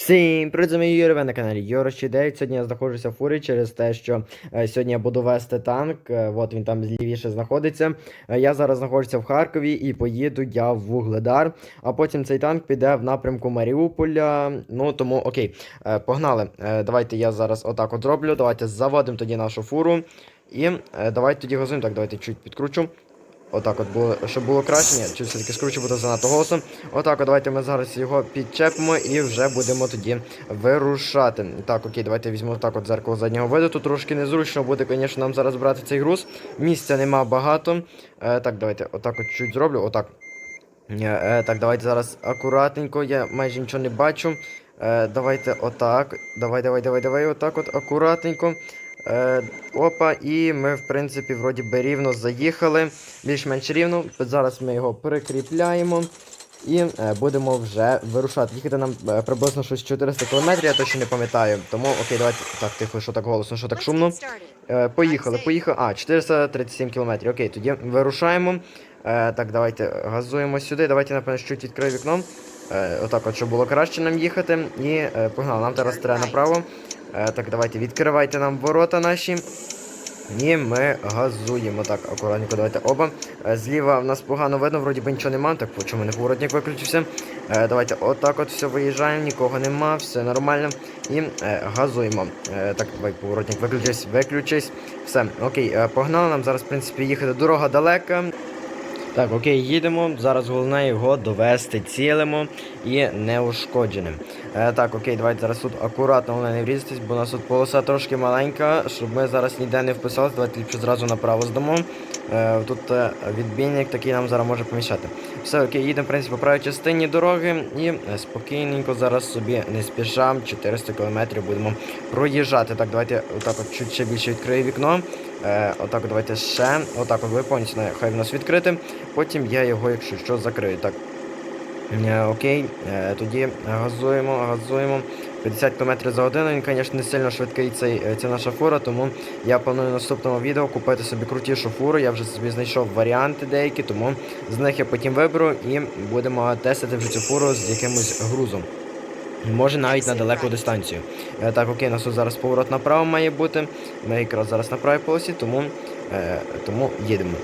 Всім привіт, вами Юрій, ви на каналі 9. Сьогодні я знаходжуся в фурі через те, що е, сьогодні я буду вести танк. Е, от він там злівіше знаходиться. Е, я зараз знаходжуся в Харкові і поїду я в Вугледар. А потім цей танк піде в напрямку Маріуполя. Ну тому окей, погнали. Давайте я зараз отак от зроблю. Давайте заводимо тоді нашу фуру. І давайте тоді газуємо. Так, давайте чуть підкручу. Отак от було, щоб було краще, ні, чи все-таки скручу буде занадто голосом. Отак, от давайте ми зараз його підчепимо і вже будемо тоді вирушати. Так, окей, давайте візьмемо так от зеркало заднього виду. Тут трошки незручно буде, звісно, нам зараз брати цей груз. Місця нема багато. Е, так, давайте отак от чуть зроблю. Отак. Е, е, так, давайте зараз акуратненько, я майже нічого не бачу. Е, давайте отак. Давай, давай, давай, давай, отак от акуратненько. Е, опа, і ми, в принципі, вроді би рівно заїхали. Більш-менш рівно. Зараз ми його прикріпляємо. І е, будемо вже вирушати. Їхати нам е, приблизно щось 400 км, я точно не пам'ятаю. Тому окей, давайте. Так, тихо, що так голосно, що так шумно. Е, поїхали, поїхали. А, 437 км. Окей, тоді вирушаємо. Е, так, давайте газуємо сюди. Давайте, напевно, чуть відкрию вікно. Е, отак, от, щоб було краще нам їхати. І е, погнали, нам зараз треба направо. Е, так, давайте відкривайте нам ворота наші. І ми газуємо. Так, акуратненько, давайте оба. Е, Зліва в нас погано видно, вроді би нічого нема. Так, чому не поворотник виключився? Е, давайте отак от все виїжджаємо, нікого нема, все нормально. І газуємо. Так, давай, поворотник виключись, виключись. Все, окей, погнали нам зараз, в принципі, їхати. Дорога далека. Так, окей, їдемо. Зараз головне його довести цілимо і неушкодженим. Е, так, окей, давайте зараз тут акуратно головне не врізатись, бо у нас тут полоса трошки маленька, щоб ми зараз ніде не вписалися. Давайте ліпше зразу направо здамо. Е, тут е, відбійник такий нам зараз може помішати. Все, окей, їдемо, в принципі, по правій частині дороги і е, спокійненько зараз собі не спішам. 400 км будемо проїжджати. Так, давайте отак от чуть ще більше відкрию вікно. Е, отак, давайте ще. Отак, от ви повністю хай в нас відкрите. Потім я його, якщо що, закрию. Так. Е, окей, е, тоді газуємо, газуємо. 50 км за годину. Він, звісно, не сильно швидкий цей, е, ця наша фура, тому я планую в наступному відео купити собі крутішу фуру. Я вже собі знайшов варіанти деякі, тому з них я потім виберу і будемо тестити вже цю фуру з якимось грузом. Може навіть на далеку дистанцію. Е, так, окей, у нас тут зараз поворот направо має бути. Ми якраз зараз на правій полосі, тому, е, тому їдемо.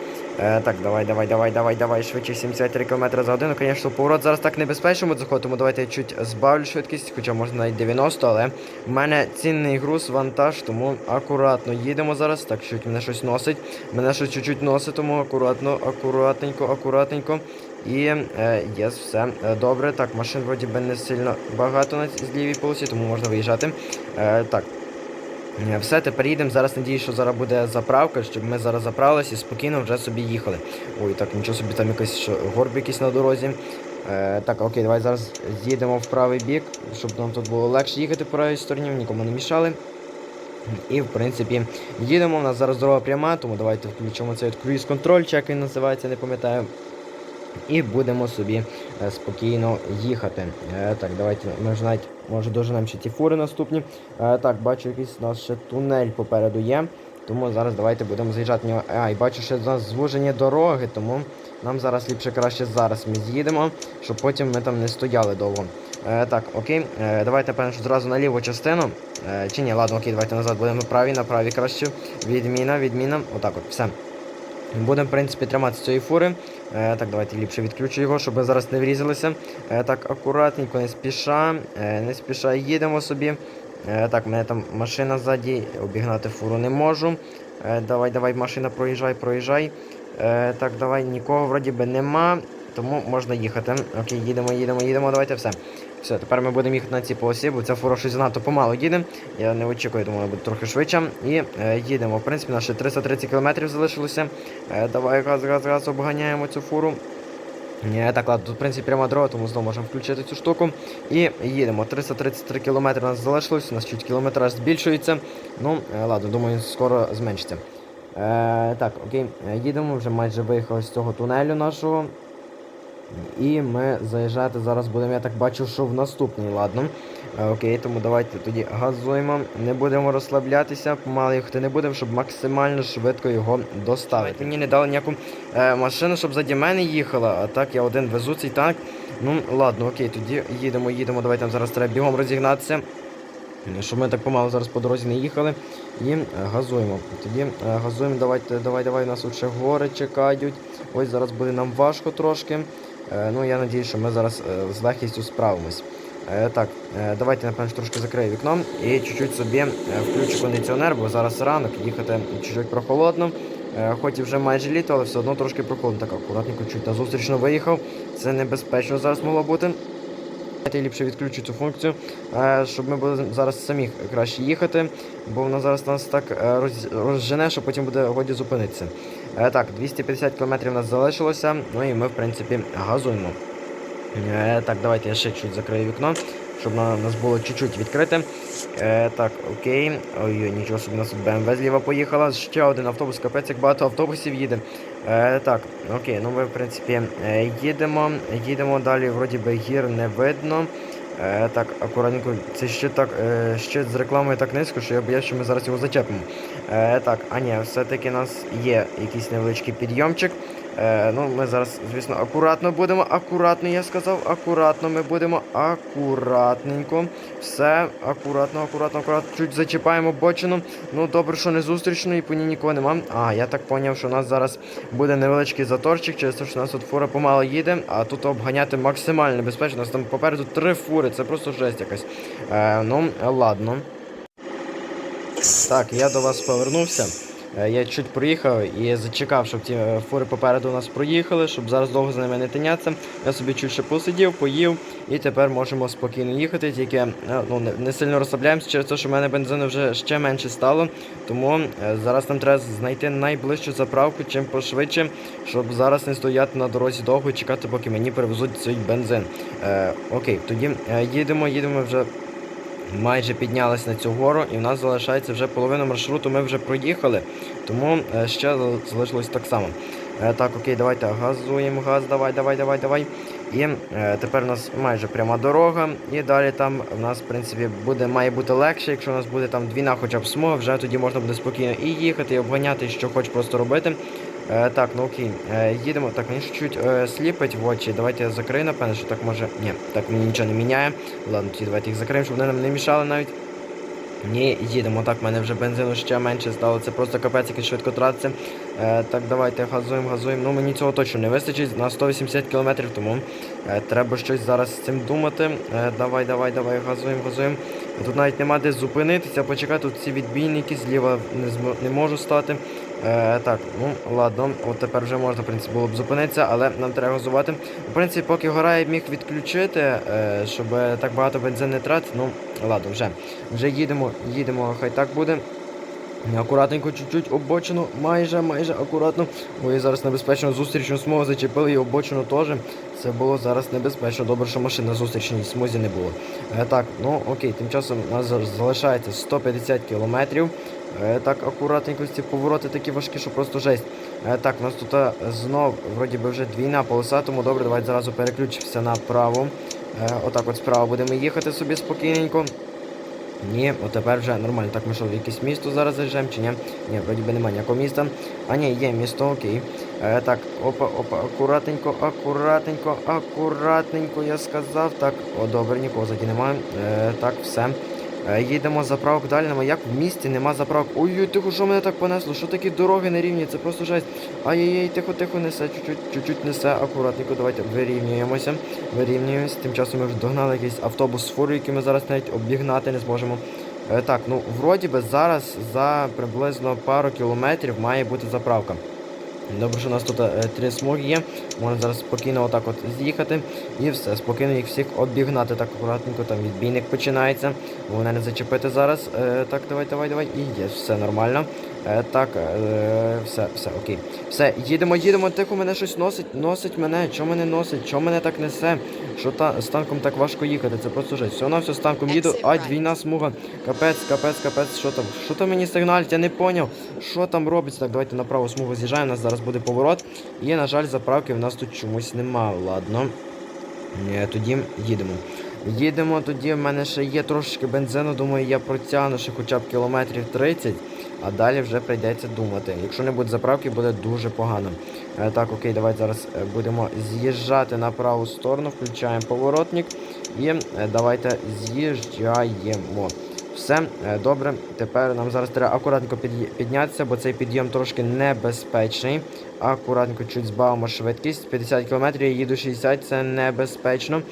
Е, так, давай, давай, давай, давай, давай, швидше 73 км за годину. Звісно, поворот зараз так небезпечно буде заходити, тому давайте я чуть збавлю швидкість, хоча можна навіть 90, але в мене цінний груз, вантаж, тому акуратно їдемо зараз. Так, чуть мене щось носить. Мене щось чуть-чуть носить, тому акуратно, акуратненько, акуратненько. І е, є все е, добре. Так, машин вроді би не сильно багато на лівій полосі, тому можна виїжджати. Е, так. Все, тепер їдемо. Зараз надію, що зараз буде заправка, щоб ми зараз заправилися і спокійно вже собі їхали. Ой, так, нічого собі там якийсь горб якийсь на дорозі. Е, так, окей, давай зараз з'їдемо в правий бік, щоб нам тут було легше їхати по правій стороні, нікому не мішали. І, в принципі, їдемо. У нас зараз дорога пряма, тому давайте включимо цей круїз контроль, чи як він називається, не пам'ятаю. І будемо собі е, спокійно їхати. Е, так, давайте ми ж навіть може доженемо ще ті фури наступні. Е, так, бачу, якийсь у нас ще тунель попереду є. Тому зараз давайте будемо заїжджати. А, і бачу, що у нас звужені дороги, тому нам зараз ліпше краще зараз ми з'їдемо, щоб потім ми там не стояли довго. Е, так, окей, е, давайте певно, що зразу на ліву частину. Е, чи ні, ладно, окей, давайте назад будемо праві, на праві краще. Відміна, відміна. Отак от, все. Будемо, в принципі, триматися цієї фури. Е, так, давайте ліпше відключу його, щоб зараз не врізалися. Е, так, акуратненько, не спіша, е, не спіша їдемо собі. Е, так, в мене там машина ззаді, обігнати фуру не можу. Е, давай, давай, машина, проїжджай, проїжджай. Е, так, давай, нікого вроді би нема, тому можна їхати. Окей, їдемо, їдемо, їдемо, давайте все. Все, тепер ми будемо їхати на цій полосі, бо ця фура щось занадто помало їде. Я не очікую, тому вона буде трохи швидше. І е, їдемо. В принципі, наші 330 км залишилося. Е, давай газ, газ, газ, обганяємо цю фуру. Е, так, ладно, тут в принципі пряма дорога, тому знову можемо включити цю штуку. І їдемо. 333 км у нас залишилось, у нас чуть кілометраж збільшується. Ну, е, ладно, думаю, скоро зменшиться. Е, так, окей, е, їдемо, вже майже виїхали з цього тунелю нашого. І ми заїжджати зараз будемо, я так бачу, що в наступний, ладно. Е, Окей, тому давайте тоді газуємо. Не будемо розслаблятися, помало їхати не будемо, щоб максимально швидко його доставити. Мені не дали ніяку е, машину, щоб заді мене їхала, а так я один везу цей танк. Ну, ладно, окей, тоді їдемо, їдемо. Давайте там зараз треба бігом розігнатися. Щоб ми так помало зараз по дорозі не їхали. І е, газуємо. Тоді е, газуємо, давайте, давай, давай, нас ще гори чекають. Ось зараз буде нам важко трошки. Е, Ну, я сподіваюся, що ми зараз е, з легкістю справимось. Е, Так, давайте, напевно, трошки закрию вікно і чуть-чуть собі включу кондиціонер, бо зараз ранок, їхати чуть-чуть прохолодно. Хоч і вже майже літо, але все одно трошки прохолодно. Так, акуратненько чуть на зустрічно виїхав. Це небезпечно зараз могло бути. Я ліпше відключу цю функцію, е, щоб ми були зараз самі краще їхати, бо вона зараз нас так е, розжене, що потім буде годі зупинитися. Е, Так, 250 км у нас залишилося, ну і ми, в принципі, газуємо. Так, давайте я ще чуть закрию вікно, щоб на нас було чуть-чуть відкрите. Так, окей. Ой-ой, нічого собі нас тут БМВ зліва поїхала. Ще один автобус, капець, як багато автобусів їде. Е, Так, окей, ну ми в принципі е, їдемо. Їдемо далі, вроді би гір не видно. Е, так, акуратненько, це ще так, е, ще з рекламою так низько, що я боюсь, що ми зараз його зачепимо. Е, так, а ні, все-таки у нас є якийсь невеличкий підйомчик. Е, ну, ми зараз, звісно, акуратно будемо. Акуратно, я сказав, акуратно ми будемо. Акуратненько. Все, акуратно, акуратно, акуратно. Чуть зачіпаємо бочину. Ну, добре, що не зустрічно і по ній нікого нема. А, я так поняв, що у нас зараз буде невеличкий заторчик, через те, що у нас тут фура помало їде, а тут обганяти максимально небезпечно. У нас там попереду три фури, це просто жесть якась. Е, ну, ладно. Так, я до вас повернувся. Е, Я чуть проїхав і зачекав, щоб ті е, фури попереду у нас проїхали, щоб зараз довго з ними не тинятися. Я собі чуть ще посидів, поїв, і тепер можемо спокійно їхати. Тільки е, ну, не, сильно розслабляємося через те, що в мене бензину вже ще менше стало. Тому зараз нам треба знайти найближчу заправку, чим пошвидше, щоб зараз не стояти на дорозі довго і чекати, поки мені привезуть цей бензин. Е, окей, тоді їдемо, їдемо вже майже піднялись на цю гору, і в нас залишається вже половина маршруту. Ми вже проїхали, тому е, ще залишилось так само. Е, Так, окей, давайте газуємо газ, давай, давай, давай, давай. І е, тепер у нас майже пряма дорога. І далі там у нас, в принципі, буде, має бути легше, якщо у нас буде там двіна хоча б смуга, вже тоді можна буде спокійно і їхати, і обганяти, що хоч просто робити. Е, так, ну окей, е, їдемо. Так, мені чуть-чуть е, сліпить в очі. Давайте я закрию, напевно, що так може. Ні, так мені нічого не міняє. Ладно, тоді давайте їх закриємо, щоб вони нам не мішали навіть. Ні, їдемо. Так, в мене вже бензину ще менше стало. Це просто капець, який швидко тратиться. Е, так, давайте газуємо, газуємо. Ну мені цього точно не вистачить на 180 км, тому е, треба щось зараз з цим думати. Е, давай, давай, давай, газуємо, газуємо. Тут навіть нема де зупинитися, почекати, тут ці відбійники зліва не, змо- не можу стати. Е, так, ну ладно, от тепер вже можна, в принципі, було б зупинитися, але нам треба газувати. В принципі, поки гора я міг відключити, е, щоб так багато бензин не тратити, ну ладно, вже. Вже їдемо, їдемо, хай так буде. Акуратненько чуть-чуть обочину, майже, майже акуратно. Ой, зараз небезпечно зустрічну смугу зачепили і обочину теж. Це було зараз небезпечно. Добре, що машин на зустрічній смузі не було. Е, так, ну окей, тим часом у нас залишається 150 кілометрів. Е, так, акуратненько ці повороти такі важкі, що просто жесть. Е, так, у нас тут е, знов вроді би вже двійна полоса, тому добре, давайте зразу переключимося направо. Е, отак от справа будемо їхати собі спокійненько. Ні, от тепер вже нормально. Так, ми що, в якесь місто зараз заїжджаємо чи ні? Ні, вроді би немає ніякого міста. А ні, є місто, окей. Так, опа, опа, акуратненько, акуратненько, акуратненько, я сказав. Так, о, добре, нікого заді немає. Е, так, все. Е, їдемо заправок далі, нема. Як в місті нема заправок. Ой-ой, тихо, що мене так понесло? Що такі дороги нерівні? Це просто жесть. Ай-яй-яй, тихо, тихо, несе, чуть-чуть несе, акуратненько, давайте вирівнюємося. Вирівнюємося. Тим часом ми вже догнали якийсь автобус з фурою, який ми зараз навіть обігнати не зможемо. Е, так, ну вроді би зараз за приблизно пару кілометрів має бути заправка. Добре, що у нас тут е, три смуги є. Можна зараз спокійно отак от з'їхати і все, спокійно їх всіх обігнати так акуратненько, там відбійник починається. Головне не зачепити зараз. Е, так, давай, давай, давай. І є, все нормально. Е, так, е, все, все, окей. Все, їдемо, їдемо, тихо, мене щось носить, носить мене. Чо мене носить? Чо мене так несе? Що та з танком так важко їхати? Це просто жесть. Все на все з танком їду. Ай, двійна смуга. Капець, капець, капець. Що там? Що там мені сигналить? Я не поняв. Що там робиться? Так, давайте на праву смугу з'їжджаємо. У нас зараз буде поворот. І, на жаль, заправки в нас тут чомусь нема. Ладно. Е, Тоді їдемо. Їдемо, тоді в мене ще є трошечки бензину, думаю, я протягну ще хоча б кілометрів 30, а далі вже прийдеться думати. Якщо не буде заправки, буде дуже погано. Е, так, окей, давайте зараз е, будемо з'їжджати на праву сторону, включаємо поворотник і е, давайте з'їжджаємо. Все, добре. Тепер нам зараз треба акуратненько піднятися, бо цей підйом трошки небезпечний. Акуратненько чуть збавимо швидкість. 50 км, я їду 60, це небезпечно.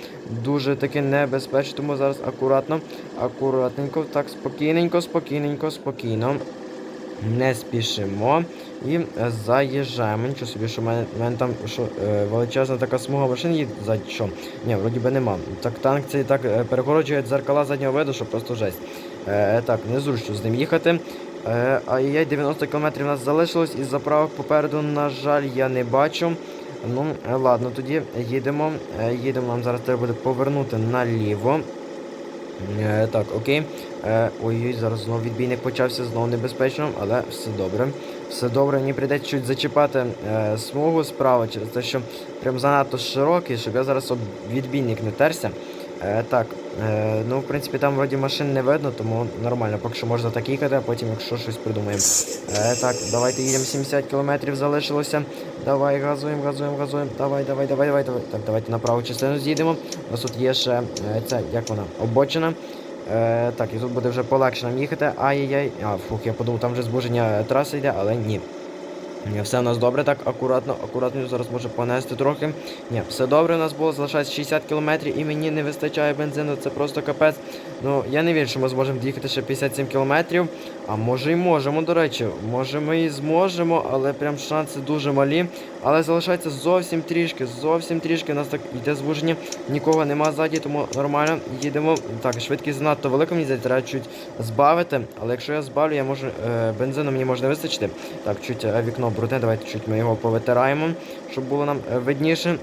Дуже таки небезпечно, тому зараз акуратно, акуратненько, так, спокійненько, спокійненько, спокійно. Не спішимо і е, заїжджаємо. Нічого собі, що в мене, мене там що, е, величезна така смуга машин їде ззаді, що? Ні, вроді би нема. Так танк цей так е, перегороджує дзеркала заднього виду, що просто жесть. Е, так, незручно з ним їхати. Е, ай-яй, 90 км у нас залишилось і заправок попереду, на жаль, я не бачу. Ну, е, ладно, тоді їдемо. Е, їдемо, нам зараз треба буде повернути наліво. Е, так, окей. Ой-ой-ой, зараз знову відбійник почався, знову небезпечно, але все добре. Все добре, мені прийдеться чуть зачіпати е, смугу справа через те, що прям занадто широкий, щоб я зараз відбійник не терся. Е, так, е, ну в принципі там вроді машин не видно, тому нормально, поки що можна так їхати, а потім, якщо щось придумаємо. Е, так, давайте їдемо 70 кілометрів залишилося. Давай, газуємо, газуємо, газуємо. Давай, давай, давай, давай, давай. Так, давайте на праву частину з'їдемо. У нас тут є ще е, ця, як вона, обочина. Е, так, і тут буде вже полегше нам їхати. Ай-яй-яй. А, фух, я подумав, там вже збуження е, траси йде, але ні. Ні, Все у нас добре, так, акуратно, акуратно, зараз може понести трохи. Ні, все добре у нас було, залишається 60 кілометрів і мені не вистачає бензину, це просто капець. Ну, я не вірю, що ми зможемо доїхати ще 57 кілометрів. А може і можемо, до речі. Може ми і зможемо, але прям шанси дуже малі. Але залишається зовсім трішки, зовсім трішки. У нас так йде звуження, нікого нема ззаді, тому нормально їдемо. Так, швидкість занадто велика, мені треба чуть збавити. Але якщо я збавлю, я можу. Е, бензину мені можна вистачити. Так, чуть е, вікно брудне, давайте чуть ми його повитираємо, щоб було нам е, видніше.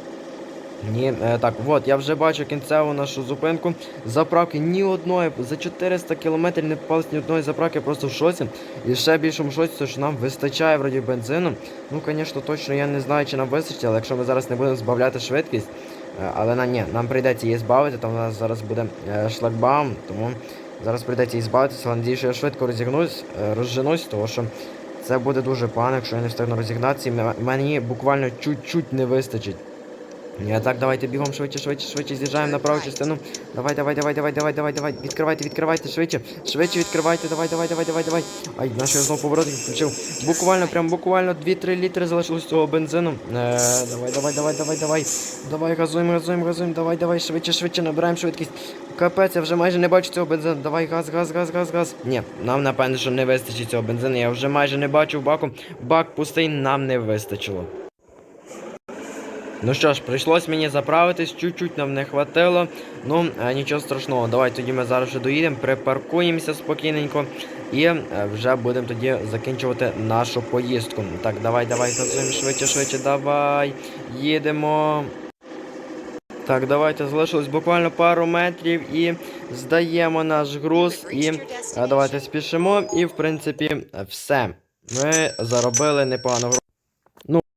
Ні, е, так, от, я вже бачу кінцеву нашу зупинку. Заправки ні одної, за 400 кілометрів не попалось ні одної заправки, просто в шоці. І ще більшому шоці, що нам вистачає вроді бензину. Ну, звісно, точно я не знаю, чи нам вистачить, але якщо ми зараз не будемо збавляти швидкість, е, але на ні, нам прийдеться її збавити, там у нас зараз буде е, шлагбаум, тому зараз прийдеться її збавитися, але надію, що я швидко розігнусь, розженусь, тому що це буде дуже погано, якщо я не встигну розігнатися. Мені буквально чуть-чуть не вистачить. Ні, так, давайте бігом швидше, швидше, швидше з'їжджаємо на праву частину. Давай, давай, давай, давай, давай, давай, давай. Відкривайте, відкривайте, швидше. Швидше відкривайте, давай, давай, давай, давай, давай. Ай, наш я знову поворотник включив. Буквально, прям буквально 2-3 літри залишилось цього бензину. Е, давай, давай, давай, давай, давай. Давай, газуємо, газуємо, газуємо. Давай, давай, швидше, швидше, набираємо швидкість. Капець, я вже майже не бачу цього бензину. Давай, газ, газ, газ, газ, газ. Ні, нам напевне, що не вистачить цього бензину. Я вже майже не бачу баку. Бак пустий, нам не вистачило. Ну що ж, прийшлось мені заправитись, чуть-чуть нам не хватило. Ну, е, нічого страшного. Давай тоді ми зараз вже доїдемо, припаркуємося спокійненько і е, вже будемо тоді закінчувати нашу поїздку. Так, давай, давай, газуємо швидше, швидше, давай. Їдемо. Так, давайте залишилось буквально пару метрів і здаємо наш груз. І е, давайте спішимо. І в принципі все. Ми заробили непогано.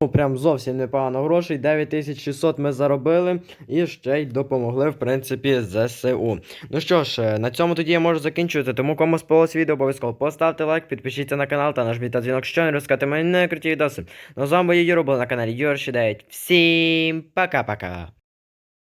Ну, прям зовсім непогано грошей. 9600 ми заробили і ще й допомогли, в принципі, ЗСУ. Ну що ж, е, на цьому тоді я можу закінчувати. Тому кому сподобалось відео, обов'язково поставте лайк, підпишіться на канал та нажміть на дзвінок, що не розкати мої круті відоси. Ну, з вами є Юро, був на каналі Юрші 9. Всім пока-пока!